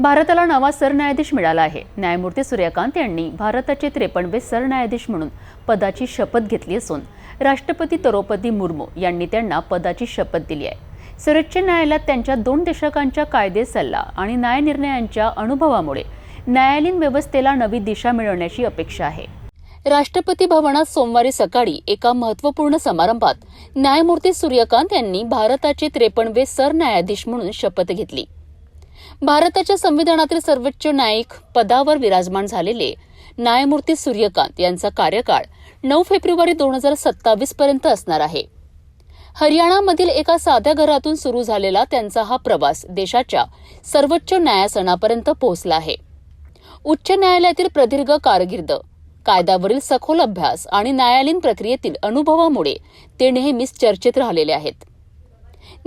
भारताला नवा सरन्यायाधीश मिळाला आहे. न्यायमूर्ती सूर्यकांत यांनी भारताचे त्रेपन्नवे सरन्यायाधीश म्हणून पदाची शपथ घेतली असून राष्ट्रपती द्रौपदी मुर्मू यांनी त्यांना पदाची शपथ दिली आहे. सर्वोच्च न्यायालयात त्यांच्या दोन दशकांच्या कायदे सल्ला आणि न्यायनिर्णयांच्या अनुभवामुळे न्यायालयीन व्यवस्थेला नवी दिशा मिळवण्याची अपेक्षा आहे. राष्ट्रपती भवनात सोमवारी सकाळी एका महत्त्वपूर्ण समारंभात न्यायमूर्ती सूर्यकांत यांनी भारताचे त्रेपन्नवे सरन्यायाधीश म्हणून शपथ घेतली. भारताच्या संविधानातील सर्वोच्च न्यायिक पदावर विराजमान झालेले न्यायमूर्ती सूर्यकांत यांचा कार्यकाळ नऊ फेब्रुवारी दोन हजार सत्तावीस पर्यंत असणार आहे. हरियाणामधील एका साध्या घरातून सुरू झालेला त्यांचा हा प्रवास देशाच्या सर्वोच्च न्यायासनापर्यंत पोहोचला आहे. उच्च न्यायालयातील प्रदीर्घ कारकीर्द कायद्यावरील सखोल अभ्यास आणि न्यायालयीन प्रक्रियेतील अनुभवामुळे ते नेहमीच चर्चेत राहिलेले आहेत.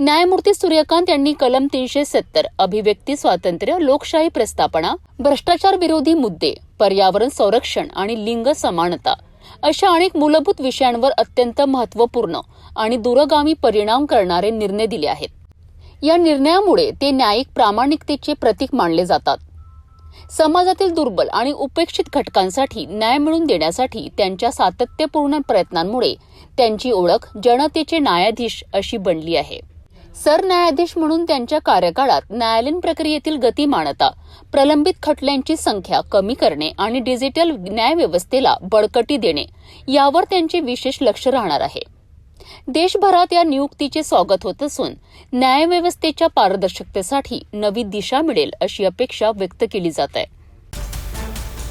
न्यायमूर्ती सूर्यकांत यांनी कलम तीनशे सत्तर अभिव्यक्ती स्वातंत्र्य लोकशाही प्रस्थापना भ्रष्टाचार विरोधी मुद्दे पर्यावरण संरक्षण आणि लिंग समानता अशा अनेक मूलभूत विषयांवर अत्यंत महत्त्वपूर्ण आणि दूरगामी परिणाम करणारे निर्णय दिले आहेत. या निर्णयामुळे ते न्यायिक प्रामाणिकतेचे प्रतीक मानले जातात. समाजातील दुर्बल आणि उपेक्षित घटकांसाठी न्याय मिळवून देण्यासाठी त्यांच्या सातत्यपूर्ण प्रयत्नांमुळे त्यांची ओळख जनतेचे न्यायाधीश अशी बनली आहे. सरन्यायाधीश म्हणून त्यांच्या कार्यकाळात न्यायालयीन प्रक्रियेतील गतिमानता प्रलंबित खटल्यांची संख्या कमी करणे आणि डिजिटल न्यायव्यवस्थेला बळकटी देणे यावर त्यांचे विशेष लक्ष राहणार आहे. देशभरात या नियुक्तीचे स्वागत होत असून न्यायव्यवस्थेच्या पारदर्शकतेसाठी नवी दिशा मिळेल अशी अपेक्षा व्यक्त केली जात आहे.